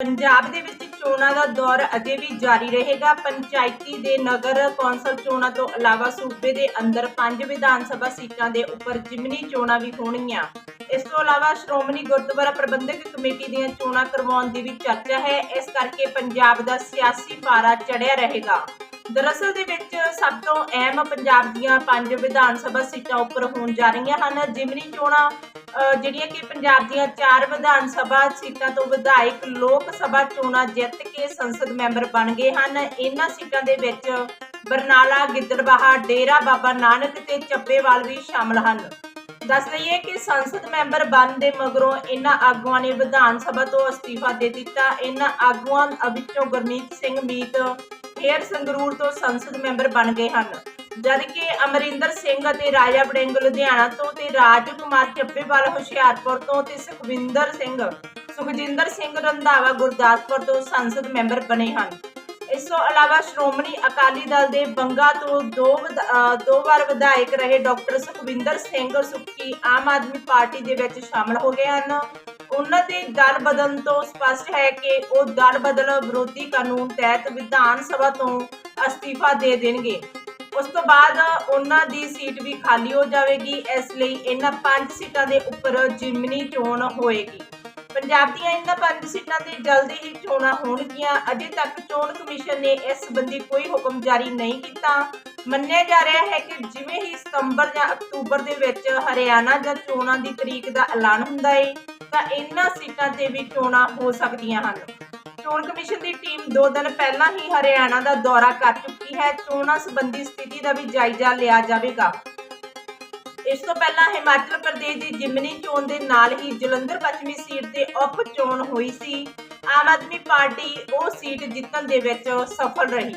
ਪੰਜਾਬ ਦੇ ਵਿੱਚ ਚੋਣਾਂ ਦਾ ਦੌਰ ਅਜੇ ਵੀ ਜਾਰੀ ਰਹੇਗਾ। ਪੰਚਾਇਤੀ ਦੇ ਨਗਰ ਕੌਂਸਲ ਚੋਣਾਂ ਤੋਂ ਇਲਾਵਾ ਸੂਬੇ ਦੇ ਅੰਦਰ ਪੰਜ ਵਿਧਾਨ ਸਭਾ ਸੀਟਾਂ ਦੇ ਉੱਪਰ ਜਿਮਨੀ ਚੋਣਾਂ ਵੀ ਹੋਣਗੀਆਂ। ਇਸ ਤੋਂ ਇਲਾਵਾ ਸ਼੍ਰੋਮਣੀ ਗੁਰਦੁਆਰਾ ਪ੍ਰਬੰਧਕ ਕਮੇਟੀ ਦੀਆਂ ਚੋਣਾਂ ਕਰਵਾਉਣ ਦੀ ਵੀ ਚਰਚਾ ਹੈ। ਇਸ ਕਰਕੇ ਪੰਜਾਬ ਦਾ ਸਿਆਸੀ ਪਾਰਾ ਚੜਿਆ ਰਹੇਗਾ। ਦਰਅਸਲ ਦੇ ਵਿੱਚ ਸਭ ਤੋਂ ਅਹਿਮ ਪੰਜਾਬ ਦੀਆਂ ਪੰਜ ਵਿਧਾਨ ਸਭਾ ਸੀਟਾਂ ਉੱਪਰ ਹੋਣ ਜਾ ਰਹੀਆਂ ਹਨ। ਜਿਮਨੀ ਚੋਣਾਂ ਜਿਹੜੀਆਂ ਕਿ ਪੰਜਾਬ ਦੀਆਂ ਚਾਰ ਵਿਧਾਨ ਸਭਾ ਸੀਟਾਂ ਤੋਂ ਵਿਧਾਇਕ ਲੋਕ ਸਭਾ ਚੋਣਾਂ ਜਿੱਤ ਕੇ ਸੰਸਦ ਮੈਂਬਰ ਬਣ ਗਏ ਹਨ। ਇਹਨਾਂ ਸੀਟਾਂ ਦੇ ਵਿੱਚ ਬਰਨਾਲਾ, ਗਿੱਦੜਬਾਹਾ, ਡੇਰਾ ਬਾਬਾ ਨਾਨਕ ਤੇ ਚੱਬੇਵਾਲ ਵੀ ਸ਼ਾਮਲ ਹਨ। ਦੱਸ ਦਈਏ ਕਿ ਸੰਸਦ ਮੈਂਬਰ ਬਣ ਦੇ ਮਗਰੋਂ ਇਹਨਾਂ ਆਗੂਆਂ ਨੇ ਵਿਧਾਨ ਸਭਾ ਤੋਂ ਅਸਤੀਫਾ ਦੇ ਦਿੱਤਾ। ਇਹਨਾਂ ਆਗੂਆਂ ਵਿੱਚੋਂ ਗੁਰਮੀਤ ਸਿੰਘ ਮੀਤ ਹੇਅਰ ਸੰਗਰੂਰ ਤੋਂ ਸੰਸਦ ਮੈਂਬਰ ਬਣ ਗਏ ਹਨ। ਜਦ ਅਮਰਿੰਦਰ ਸਿੰਘ ਅਤੇ ਰਾਜਾ ਵੜਿੰਗ ਲੁਧਿਆਣਾ ਤੋਂ ਤੇ ਰਾਜ ਕੁਮਾਰ ਚੱਬੇਵਾਲ ਹੁਸ਼ਿਆਰਪੁਰ ਤੋਂ ਤੇ ਸੁਖਵਿੰਦਰ ਸਿੰਘ, ਸੁਖਜਿੰਦਰ ਸਿੰਘ ਰੰਧਾਵਾ ਗੁਰਦਾਸਪੁਰ ਤੋਂ ਸੰਸਦ ਮੈਂਬਰ ਬਣੇ ਹਨ। ਇਸ ਤੋਂ ਇਲਾਵਾ ਸ਼੍ਰੋਮਣੀ ਅਕਾਲੀ ਦਲ ਦੇ ਬੰਗਾ ਤੋਂ ਦੋ ਦੋ ਵਾਰ ਵਿਧਾਇਕ ਰਹੇ ਡਾਕਟਰ ਸੁਖਵਿੰਦਰ ਸਿੰਘ ਸੁੱਖੀ ਆਮ ਆਦਮੀ ਪਾਰਟੀ ਦੇ ਵਿੱਚ ਸ਼ਾਮਲ ਹੋ ਗਏ ਹਨ। ਉਹਨਾਂ ਦੇ ਦਲ ਬਦਲਣ ਤੋਂ ਸਪਸ਼ਟ ਹੈ ਕਿ ਉਹ ਦਲ ਬਦਲ ਵਿਰੋਧੀ ਕਾਨੂੰਨ ਤਹਿਤ ਵਿਧਾਨ ਸਭਾ ਤੋਂ ਅਸਤੀਫਾ ਦੇ ਦੇਣਗੇ। ਉਸ ਤੋਂ ਬਾਅਦ ਉਹਨਾਂ ਦੀ ਸੀਟ ਵੀ ਖਾਲੀ ਹੋ ਜਾਵੇਗੀ, ਇਸ ਲਈ ਇਹਨਾਂ ਪੰਜ ਸੀਟਾਂ ਦੇ ਉੱਪਰ ਜਿਮਨੀ ਚੋਣ ਹੋਏਗੀ। ਪੰਜਾਬ ਦੀਆਂ ਇਹਨਾਂ ਪੰਜ ਸੀਟਾਂ ਤੇ ਜਲਦੀ ਹੀ ਚੋਣਾਂ ਹੋਣਗੀਆਂ। ਅਜੇ ਤੱਕ ਚੋਣ ਕਮਿਸ਼ਨ ਨੇ ਇਸ ਸੰਬੰਧੀ ਕੋਈ ਹੁਕਮ ਜਾਰੀ ਨਹੀਂ ਕੀਤਾ। ਮੰਨਿਆ ਜਾ ਰਿਹਾ ਹੈ ਕਿ ਜਿਵੇਂ ਹੀ ਸਤੰਬਰ ਜਾਂ ਅਕਤੂਬਰ ਦੇ ਵਿੱਚ ਹਰਿਆਣਾ ਜਾਂ ਚੋਣਾਂ ਦੀ ਤਰੀਕ ਦਾ ਐਲਾਨ ਹੁੰਦਾ ਹੈ ਤਾਂ ਇਹਨਾਂ ਸੀਟਾਂ ਤੇ ਵੀ ਚੋਣਾਂ ਹੋ ਸਕਦੀਆਂ ਹਨ। ਚੋਣ ਕਮਿਸ਼ਨ ਦੀ ਟੀਮ 2 ਦਿਨ ਪਹਿਲਾਂ ਹੀ ਹਰਿਆਣਾ ਦਾ ਦੌਰਾ ਕਰ ਚੁੱਕੀ ਹੈ। ਚੋਣਾਂ ਸੰਬੰਧੀ ਸਥਿਤੀ ਦਾ ਵੀ ਜਾਇਜ਼ਾ ਲਿਆ ਜਾਵੇਗਾ। ਇਸ ਤੋਂ ਪਹਿਲਾਂ ਹਿਮਾਚਲ ਪ੍ਰਦੇਸ਼ ਦੀ ਜਿਮਨੀ ਚੋਣ ਦੇ ਨਾਲ ਹੀ ਜਲੰਧਰ ਪੱਛਮੀ ਸੀਟ ਤੇ ਉਪ ਚੋਣ ਹੋਈ ਸੀ। ਆਮ ਆਦਮੀ ਪਾਰਟੀ ਉਹ ਸੀਟ ਜਿੱਤਣ ਦੇ ਵਿੱਚ ਸਫਲ ਰਹੀ।